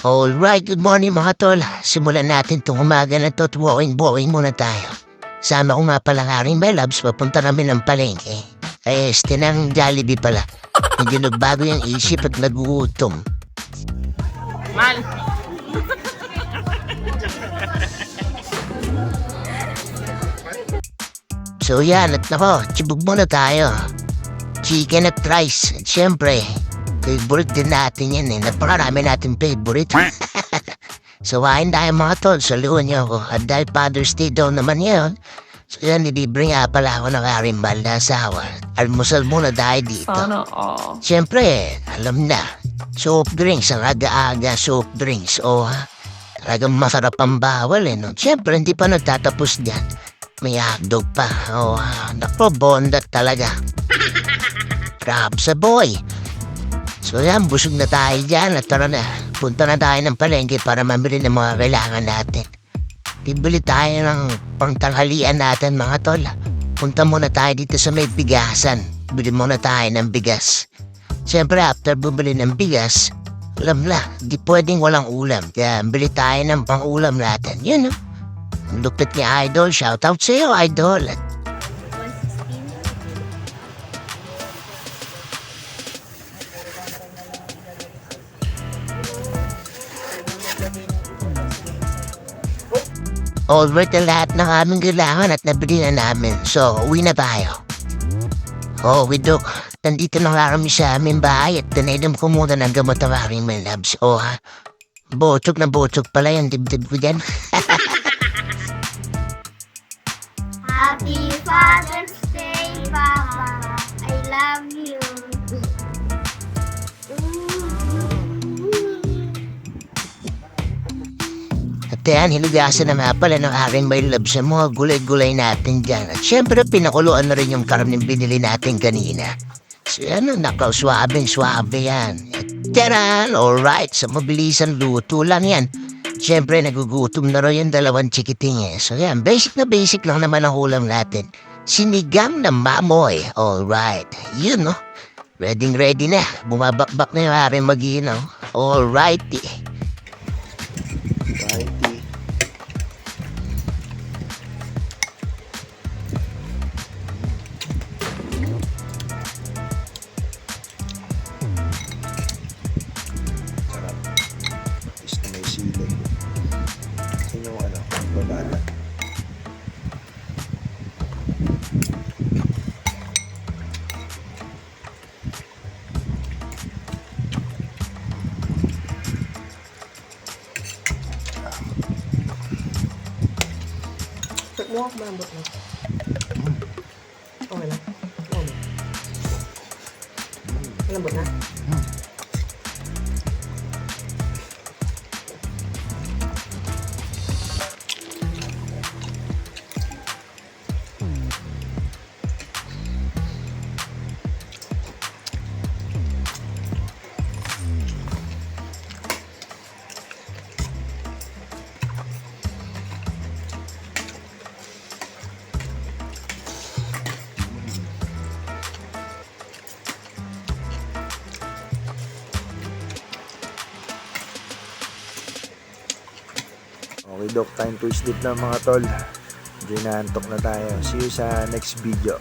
Alright, good morning mga tol. Simulan natin itong umaga na to at walking-walking muna tayo. Sama ko nga pala nga rin, my loves, papunta kami ng palengke. Ay, este ng Jollibee pala. Hindi nagbago yung isip at nagugutom. Mal, So yan, at nako, chibog muna tayo. Chicken at rice. At syempre, favorite din natin yan eh. Napakarami natin favorite. so kain tayo mga tol, saluhan niyo ako. At dahil Father's Day daw naman yun, so yan, nilibre nga pala ako ng arimbal na asawa. Almusal muna tayo dito. sana all. Siyempre, alam na. Soft drinks, ang aga-aga soft drinks. O ha, talagang masarap ang bawal eh. No? Siyempre, hindi pa nagtatapos dyan. May hotdog pa. O ha, nako, bondat talaga. Crab sa boy. So yan, busog na tayo dyan. At tara na, punta na tayo ng palengke para mamili ng mga kailangan natin. Bibili tayo ng pangtanghalian natin mga tol. Punta muna tayo dito sa may bigasan. Bili muna tayo ng bigas. Siyempre, after bumili ng bigas, alam na, di pwedeng walang ulam. Kaya bili tayo ng pang-ulam natin. Yun, no? Lupit ni Idol. Shoutout sa'yo, Idol. At Alright na lahat ng aming kailangan at nabili na namin. So, uwi na tayo. Oh, Widok, nandito na nga kami sa aming bahay at tinainom ko muna ng gamot ng aking my loves. Oh, ha? Botsog na botsog pala yung dibdib ko dyan. Happy Father's Day, Papa. I love you. Yan, hinugasan na nga pala ng aking my loves sa mga gulay-gulay natin dyan. At syempre, pinakuluan na rin yung karning binili natin kanina. So yan, nakaw, swabing swabe yan. At Tiyaran, alright, sa mabilisan luto lang yan. Siyempre, nagugutom na rin yung dalawang chikiting eh. So yan, basic na basic lang naman ang ulam natin. Sinigang na mamoy, alright. Yun, no? Ready ready na. Bumabakbak na yung aking maginaw. Alrighty. นอกมาหมดเลยอร่อยนะอร่อยนะระเบิดนะ Okay, Doc. Time to sleep na mga tol. Medyo na tayo. See you sa next video.